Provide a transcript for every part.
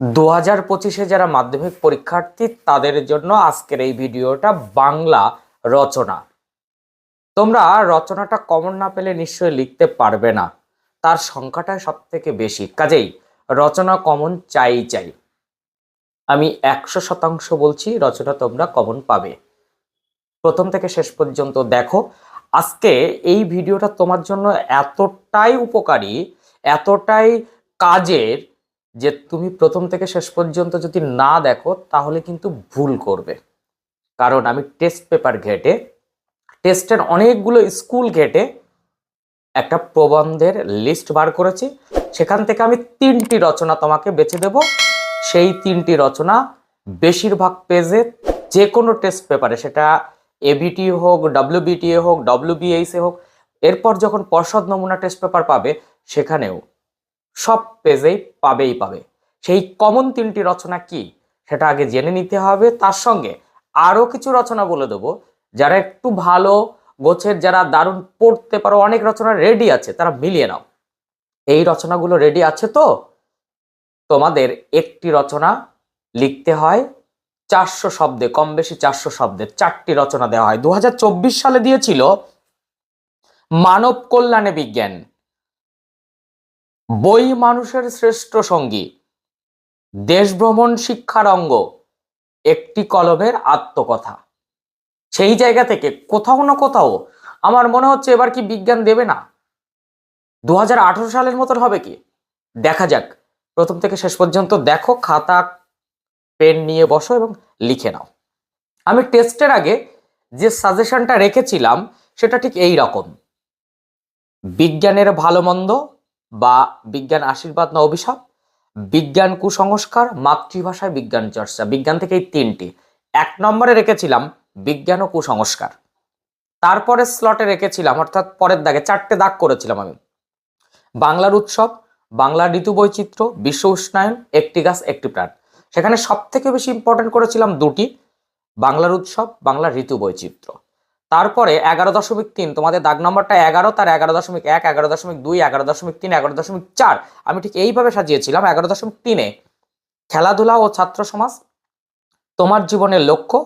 দু হাজার পঁচিশে যারা মাধ্যমিক পরীক্ষার্থী, তাদের জন্য আজকের এই ভিডিওটা বাংলা রচনা। তোমরা রচনাটা কমন না পেলে নিশ্চয়ই লিখতে পারবে না। তার সংখ্যাটাই সব থেকে বেশি। কাজেই রচনা কমন চাই চাই। আমি একশো শতাংশ বলছি, রচনা তোমরা কমন পাবে। প্রথম থেকে শেষ পর্যন্ত দেখো। আজকে এই ভিডিওটা তোমার জন্য এতটাই উপকারী, এতটাই কাজের যে তুমি প্রথম থেকে শেষ পর্যন্ত যদি না দেখো, তাহলে কিন্তু ভুল করবে। কারণ আমি টেস্ট পেপার ঘেটে টেস্টের অনেকগুলো স্কুল ঘেটে একটা প্রবন্ধের লিস্ট বার করেছি। সেখান থেকে আমি তিনটি রচনা তোমাকে বেছে দেব। সেই তিনটি রচনা বেশিরভাগ পেজে যে কোনো টেস্ট পেপারে সেটা এবিটি হোক ডাব্লিউবিটিএ হোক ডাব্লিউবিএইসে হোক, এরপর যখন পর্ষদ নমুনা টেস্ট পেপার পাবে, সেখানেও সব পেজেই পাবেই পাবে। সেই কমন তিনটি রচনা কি সেটা আগে জেনে নিতে হবে। তার সঙ্গে আরও কিছু রচনা বলে দেবো। যারা একটু ভালো, গোছের, যারা দারুণ পড়তে পারো, অনেক রচনা রেডি আছে, তারা মিলিয়ে নাও। এই রচনাগুলো রেডি আছে তো? তোমাদের একটি রচনা লিখতে হয়, চারশো শব্দে কম বেশি চারশো শব্দের চারটি রচনা দেওয়া হয়। দু হাজার চব্বিশ সালে দিয়েছিল মানব কল্যাণে বিজ্ঞান। বই মানুষের শ্রেষ্ঠ সঙ্গী। দেশ ভ্রমণ শিক্ষার অঙ্গ, একটি কলমের আত্মকথা। সেই জায়গা থেকে কোথাও না কোথাও আমার মনে হচ্ছে এবার কি বিজ্ঞান দেবে না। দু হাজার আঠারো সালের মতন হবে কি? দেখা যাক। প্রথম থেকে শেষ পর্যন্ত দেখো, খাতা, পেন নিয়ে বসো এবং লিখে নাও। আমি টেস্টের আগে যে সাজেশনটা রেখেছিলাম, সেটা ঠিক এই রকম। বিজ্ঞানের ভালো মন্দ বা বিজ্ঞান আশীর্বাদ না অভিশাপ? বিজ্ঞান কুসংস্কার, মাতৃভাষায় বিজ্ঞান চর্চা। বিজ্ঞান থেকে এই তিনটি। এক নম্বরে রেখেছিলাম বিজ্ঞান ও কুসংস্কার। তারপরে স্লটে রেখেছিলাম, অর্থাৎ পরের দাগে চারটে দাগ করেছিলাম আমি। বাংলার উৎসব বাংলা ঋতু বৈচিত্র্য, বিশ্ব উষ্ণায়ন, একটি গাছ, একটি প্রাণ। সেখানে সব থেকে বেশি ইম্পর্টেন্ট করেছিলাম দুটি, বাংলার উৎসব, বাংলার ঋতু বৈচিত্র্য। তারপরে এগারো দশমিক তিন, তোমাদের দাগ নম্বরটা এগারো, তার এগারো দশমিক এক, এগারো দশমিক দুই, এগারো দশমিক তিন, এগারো দশমিক চার। আমি ঠিক এইভাবে সাজিয়েছিলাম এগারো দশমিক তিনে। খেলাধুলা ও ছাত্র সমাজ, তোমার জীবনের লক্ষ্য,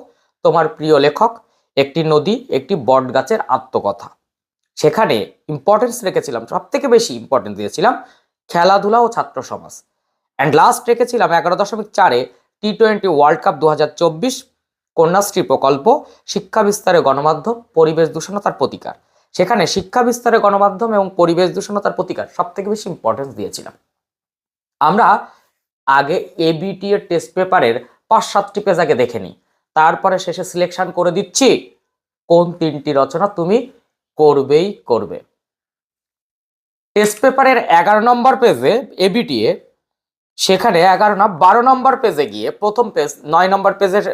তোমার প্রিয় লেখক, একটি নদী, একটি বট গাছের আত্মকথা। সেখানে ইম্পর্টেন্স রেখেছিলাম সব থেকে বেশি ইম্পর্টেন্স দিয়েছিলাম খেলাধুলা ও ছাত্র সমাজ। অ্যান্ড লাস্ট রেখেছিলাম এগারো দশমিক চারে টি টোয়েন্টি ওয়ার্ল্ড কাপ দু হাজার চব্বিশ কন্যাশ্রী প্রকল্প, শিক্ষা বিস্তারে গণমাধ্যম, পরিবেশ দূষণতার প্রতিকার। সেখানে শিক্ষা বিস্তারে গণমাধ্যম এবং পরিবেশ দূষণতার প্রতিকার সব থেকে বেশি ইম্পর্টেন্স দিয়েছিলাম। আমরা আগে এবিটি এর টেস্ট পেপারের পাঁচ সাতটি পেজ আগে দেখে নিই। তারপরে শেষে সিলেকশন করে দিচ্ছি, কোন তিনটি রচনা তুমি করবেই করবে। টেস্ট পেপারের এগারো নম্বর পেজে এবিটি এ সেখানে এগারো না, বারো নম্বর পেজে গিয়ে প্রথম পেজ নয় নম্বর পেজের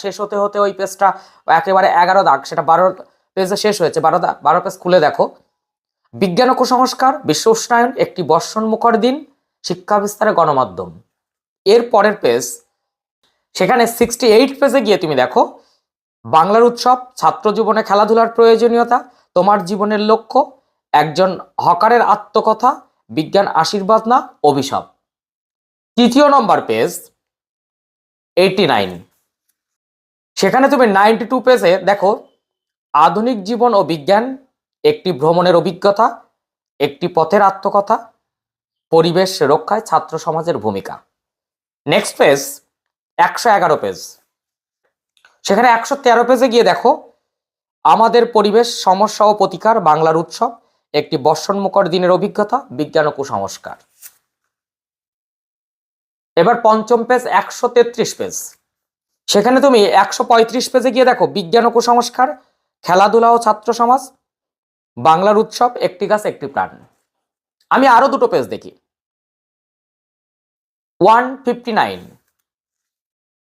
শেষ হতে হতে ওই পেজটা একেবারে এগারো দাগ, সেটা বারো পেজে শেষ হয়েছে। বারো বারো পেজ খুলে দেখো। বিজ্ঞান ও কুসংস্কার, বিশ্ব উষ্ণায়ন, একটি বর্ষণ মুখর দিন, শিক্ষা বিস্তারে গণমাধ্যম। এর পরের পেজ সেখানে সিক্সটি এইট পেজে গিয়ে তুমি দেখো, বাংলার উৎসব, ছাত্র জীবনে খেলাধুলার প্রয়োজনীয়তা, তোমার জীবনের লক্ষ্য, একজন হকারের আত্মকথা, বিজ্ঞান আশীর্বাদ না, অভিশাপ। তৃতীয় নম্বর পেজ এইটি নাইন সেখানে তুমি নাইনটি টু পেজে দেখো, আধুনিক জীবন ও বিজ্ঞান, একটি ভ্রমণের অভিজ্ঞতা, একটি পথের আত্মকথা, পরিবেশ রক্ষায় ছাত্র সমাজের ভূমিকা। নেক্সট পেজ একশো এগারো পেজ সেখানে একশো তেরো পেজে গিয়ে দেখো, আমাদের পরিবেশ, সমস্যা ও প্রতিকার, বাংলার উৎসব, একটি বর্ষণমুখর দিনের অভিজ্ঞতা, বিজ্ঞান ও কুসংস্কার। এবার পঞ্চম পেজ একশো তেত্রিশ পেজ সেখানে তুমি একশো পঁয়ত্রিশ পেজে গিয়ে দেখো, বিজ্ঞান ও কুসংস্কার, খেলাধুলা ও ছাত্র সমাজ, বাংলার উৎসব, একটি গাছ, একটি প্রাণ। আমি আরও দুটো পেজ দেখি। ওয়ান ফিফটি নাইন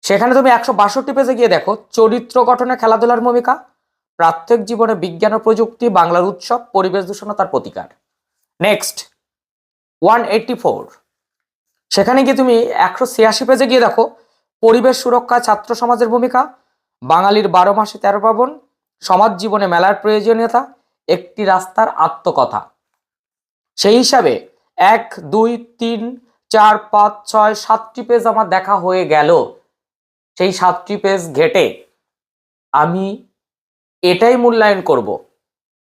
সেখানে তুমি একশো বাষট্টি পেজে গিয়ে দেখো, চরিত্র গঠনে খেলাধুলার ভূমিকা প্রাত্যিক জীবনে বিজ্ঞান ও প্রযুক্তি, বাংলার উৎসব, পরিবেশ দূষণ তার প্রতিকার। নেক্সট ওয়ান এইটটি ফোর সেখানে গিয়ে তুমি একশো ছিয়াশি পেজে গিয়ে দেখো, পরিবেশ সুরক্ষা, ছাত্র সমাজের ভূমিকা, বাঙালির বারো মাসে তেরো পার্বণ, সমাজ জীবনে মেলার প্রয়োজনীয়তা, একটি রাস্তার আত্মকথা। সেই হিসাবে এক, দুই, তিন, চার, পাঁচ, ছয়, সাতটি পেজ আমার দেখা হয়ে গেল। সেই সাতটি পেজ ঘেটে আমি এটাই মূল্যায়ন করব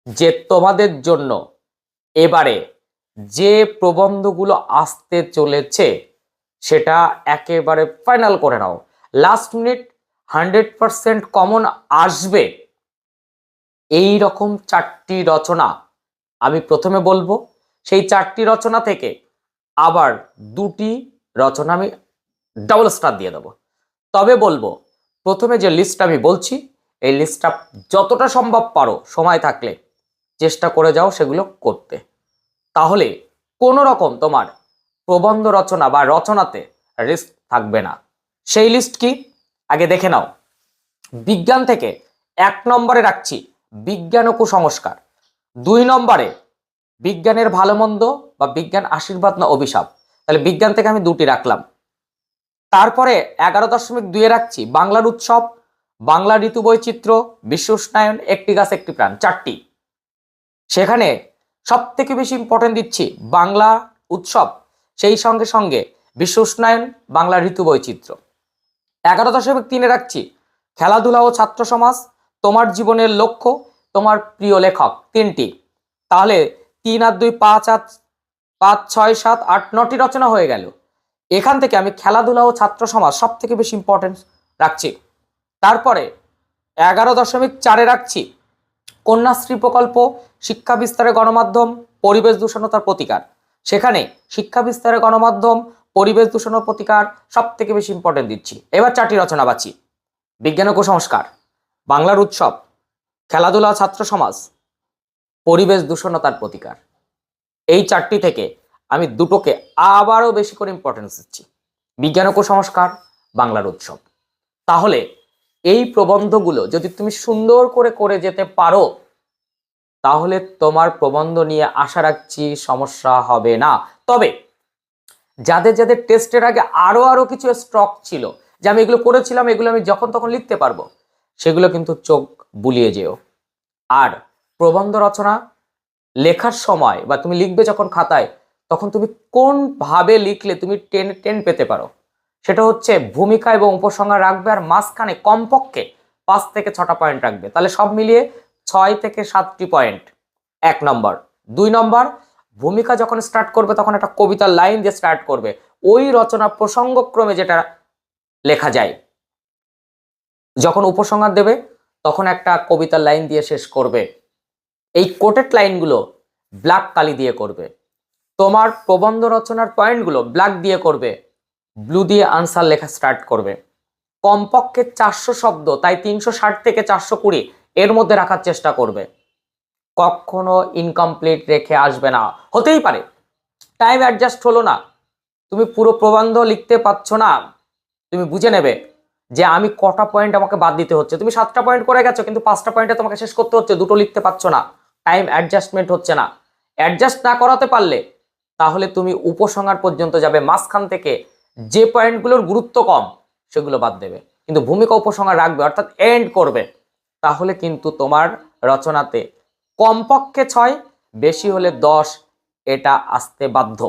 যে তোমাদের জন্য এবারে যে প্রবন্ধগুলো আসতে চলেছে, সেটা একেবারে ফাইনাল করে নাও। Last minute hundred percent common আসবে। এই রকম চারটি রচনা আমি প্রথমে বলব। সেই চারটি রচনা থেকে আবার দুটি রচনা আমি ডাবল স্টার দিয়ে দেবো। তবে বলব, প্রথমে যে লিস্ট আমি বলছি, এই লিস্টটা যতটা সম্ভব পারো, সময় থাকলে, চেষ্টা করে যাও সেগুলো করতে। তাহলে কোনো রকম তোমার প্রবন্ধ রচনা বা রচনাতে রিস্ক থাকবে না। সেই লিস্ট কি? আগে দেখে নাও। বিজ্ঞান থেকে এক নম্বরে রাখছি বিজ্ঞান ও কুসংস্কার। দুই নম্বরে বিজ্ঞানের ভালো মন্দ বা বিজ্ঞান আশীর্বাদ না অভিশাপ। তাহলে বিজ্ঞান থেকে আমি দুটি রাখলাম। তারপরে এগারো দশমিক দুয়ে রাখছি বাংলার উৎসব, বাংলা ঋতু বৈচিত্র্য বিশ্ব উষ্ণায়ন, একটি গাছ, একটি প্রাণ, চারটি। সেখানে সব থেকে বেশি ইম্পর্টেন্ট দিচ্ছি বাংলা উৎসব। সেই সঙ্গে সঙ্গে বিশ্ব উষ্ণায়ন, বাংলা ঋতু বৈচিত্র্য। এগারো দশমিক তিনে রাখছি, খেলাধুলা ও ছাত্র সমাজ, তোমার জীবনের লক্ষ্য, তোমার প্রিয় লেখক, তিনটি। তাহলে তিন আর দুই পাঁচ আট, পাঁচ ছয় সাত আট নটি রচনা হয়ে গেল। এখান থেকে আমি খেলাধুলা ও ছাত্র সমাজ সব থেকে বেশি ইম্পর্টেন্স রাখছি। তারপরে এগারো দশমিক চারে রাখছি কন্যাশ্রী প্রকল্প, শিক্ষা বিস্তারে গণমাধ্যম, পরিবেশ দূষণতার প্রতিকার। সেখানে শিক্ষা বিস্তারে গণমাধ্যম, পরিবেশ দূষণের প্রতিকার সব থেকে বেশি ইম্পর্টেন্ট দিচ্ছি। এবার চারটি রচনা বাছি। বিজ্ঞান ও কুসংস্কার, বাংলার উৎসব, খেলাধুলা ও ছাত্র সমাজ, পরিবেশ দূষণতার প্রতিকার। এই চারটি থেকে আমি দুটোকে আবারও বেশি করে ইম্পর্টেন্স দিচ্ছি। বিজ্ঞান ও কুসংস্কার, বাংলার উৎসব। তাহলে এই প্রবন্ধগুলো যদি তুমি সুন্দর করে করে যেতে পারো, তাহলে তোমার প্রবন্ধ নিয়ে আশা রাখছি সমস্যা হবে না। তবে যাদের যাদের টেস্টের আগে আরও আরও কিছু স্টক ছিল, যে আমি এগুলো করেছিলাম, এগুলো আমি যখন তখন লিখতে পারব, সেগুলো কিন্তু চোখ বুলিয়ে যেও। আর প্রবন্ধ রচনা লেখার সময় বা তুমি লিখবে যখন খাতায়, তখন তুমি কোন ভাবে লিখলে তুমি টেন টেন পেতে পারো। সেটা হচ্ছে ভূমিকা এবং উপসংহার রাখবে আর মাঝখানে কমপক্ষে পাঁচ থেকে ছটা পয়েন্ট রাখবে। তাহলে সব মিলিয়ে ছয় থেকে সাতটি পয়েন্ট এক নম্বর। দুই নম্বর, ভূমিকা যখন স্টার্ট করবে তখন একটা কবিতার লাইন দিয়ে স্টার্ট করবে। ওই রচনা প্রসঙ্গক্রমে যেটা লেখা যায়, যখন উপসংহার দেবে তখন একটা কবিতার লাইন দিয়ে শেষ করবে। এই কোটেড লাইনগুলো ব্ল্যাক কালি দিয়ে করবে। তোমার প্রবন্ধ রচনার পয়েন্টগুলো ব্ল্যাক দিয়ে করবে। ব্লু দিয়ে আনসার লেখা স্টার্ট করবে। কমপক্ষে চারশো শব্দ, তাই তিনশো ষাট থেকে চারশো কুড়ি এর মধ্যে রাখার চেষ্টা করবে। কখনো ইনকমপ্লিট রেখে আসবে না। হতেই পারে। টাইম অ্যাডজাস্ট হলো না। তুমি পুরো প্রবন্ধ লিখতে পারছ না। তুমি বুঝে নেবে যে আমি কটা পয়েন্ট আমাকে বাদ দিতে হচ্ছে। তুমি সাতটা পয়েন্ট করে গেছো, কিন্তু পাঁচটা পয়েন্টে তোমাকে শেষ করতে হচ্ছে। দুটো লিখতে পারছ না। টাইম অ্যাডজাস্টমেন্ট হচ্ছে না। অ্যাডজাস্ট না করাতে পারলে, তাহলে তুমি উপসংহার পর্যন্ত যাবে। মাঝখান থেকে যে পয়েন্টগুলোর গুরুত্ব কম, সেগুলো বাদ দেবে। কিন্তু ভূমিকা উপসংহার রাখবে, অর্থাৎ এন্ড করবে, তাহলে কিন্তু তোমার রচনাতে কমপক্ষে ছয়, বেশি হলে দশ, এটা আসতে বাধ্য।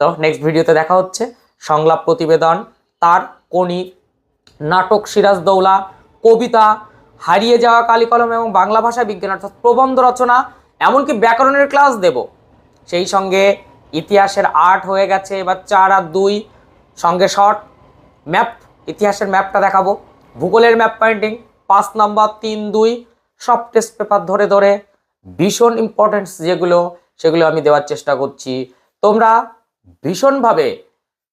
তো নেক্সট ভিডিওতে দেখা হচ্ছে, সংলাপ প্রতিবেদন, তার কোনি নাটক সিরাজদৌলা কবিতা, হারিয়ে যাওয়া কালিকলম এবং বাংলা ভাষা বিজ্ঞান, অর্থাৎ প্রবন্ধ রচনা, এমনকি ব্যাকরণের ক্লাস দেব। সেই সঙ্গে ইতিহাসের আট হয়ে গেছে, এবার চার আর দুই সঙ্গে শর্ট ম্যাপ, ইতিহাসের ম্যাপটা দেখাবো। ভূগোলের ম্যাপ পয়েন্টিং, পাঁচ নাম্বার, তিন, দুই, সব টেস্ট পেপার ধরে ধরে, ভীষণ ইম্পর্টেন্স যেগুলো, সেগুলো আমি দেওয়ার চেষ্টা করছি। তোমরা ভীষণভাবে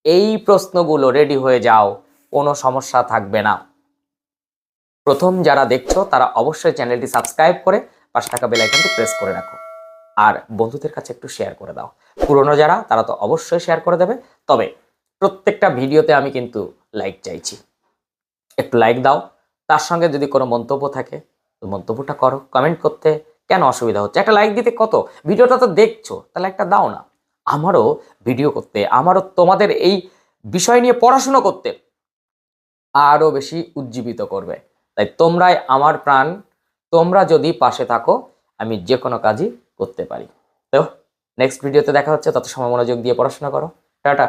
এই প্রশ্নগুলো রেডি হয়ে যাও, কোনো সমস্যা থাকবে না। প্রথম যারা দেখছ, তারা অবশ্যই চ্যানেলটি সাবস্ক্রাইব করে পাশে থাকা বেলাইকনটি প্রেস করে রাখো। আর বন্ধুদের কাছে একটু শেয়ার করে দাও। পুরনো যারা, তারা তো অবশ্যই শেয়ার করে দেবে। তবে প্রত্যেকটা ভিডিওতে আমি কিন্তু লাইক চাইছি। একটু লাইক দাও। তার সঙ্গে যদি কোনো মন্তব্য থাকে, তো মন্তব্যটা করো। কমেন্ট করতে কেন অসুবিধা হচ্ছে? একটা লাইক দিতে কত? ভিডিওটা তো দেখছ, তাহলে একটা দাও না। আমারও ভিডিও করতে, আমারও তোমাদের এই বিষয় নিয়ে পড়াশুনো করতে আরও বেশি উজ্জীবিত করবে। তাই তোমরাই আমার প্রাণ, তোমরা যদি পাশে থাকো, আমি যে কোনো কাজই করতে পারি। তো নেক্সট ভিডিওতে দেখা হচ্ছে। তত সময় মনোযোগ দিয়ে পড়াশোনা করো। টাটা।